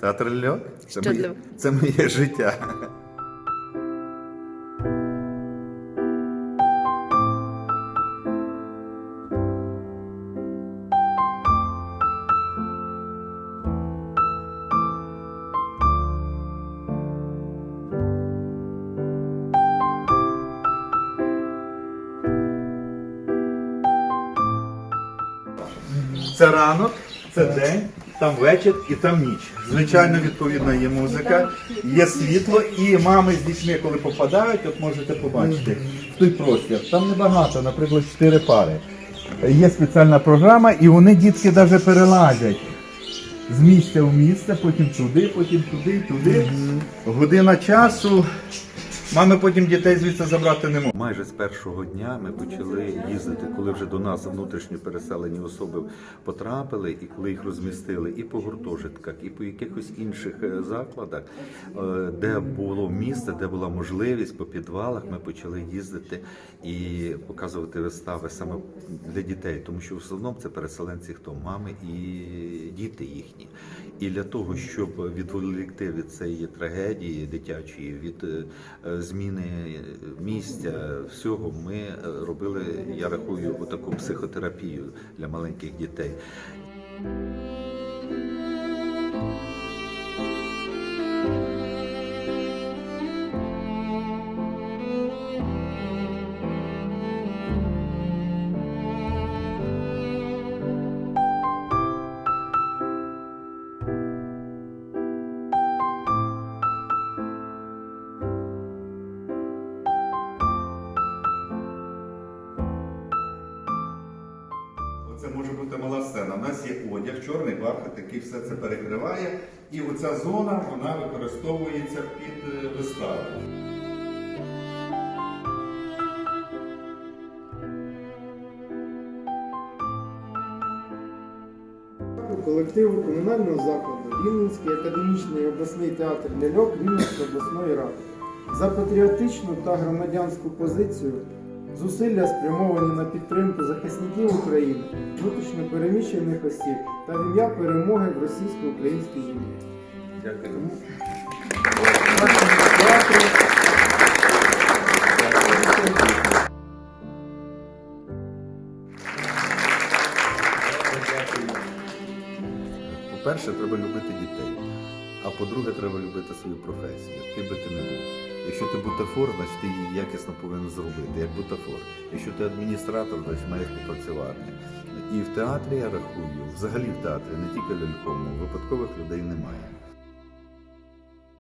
Театр ляльок? Це, Що моє, для- це моє життя. Це ранок, це день, там вечір і там ніч. Звичайно, відповідно, є музика, є світло, і мами з дітьми, коли попадають, от можете побачити в той простір. Там небагато, наприклад, чотири пари. Є спеціальна програма, і вони дітки навіть перелазять. З місця в місце, потім туди, потім туди, туди. Година часу. Мами потім дітей звідси забрати не можуть. Майже з першого дня ми почали їздити, коли вже до нас внутрішньо переселені особи потрапили, і коли їх розмістили і по гуртожитках, і по якихось інших е, закладах, е, де було місце, де була можливість по підвалах, ми почали їздити і показувати вистави саме для дітей, тому що в основному це переселенці, хто мами і діти їхні. І для того, щоб відволікти від цієї трагедії дитячої, від е, зміни місця, всього, ми е, робили, я рахую, таку психотерапію для маленьких дітей. Оце може бути мала сцена. У нас є одяг, чорний бархат, який все це перекриває. І оця зона вона використовується під е, виставу. колективу комунального закладу Рівненський академічний обласний театр ляльок Рівненської обласної ради за патріотичну та громадянську позицію, зусилля спрямовані на підтримку захисників України, внутрішньо переміщених осіб та в ім'я перемоги в російсько-українській війні. Дякую. По-перше, треба любити дітей. А по-друге, треба любити свою професію, ким би ти не був. Якщо ти бутафор, значить ти її якісно повинен зробити, як бутафор. Якщо ти адміністратор, значить маєш попрацювати. І в театрі я рахую, взагалі в театрі, не тільки ляльковому, випадкових людей немає.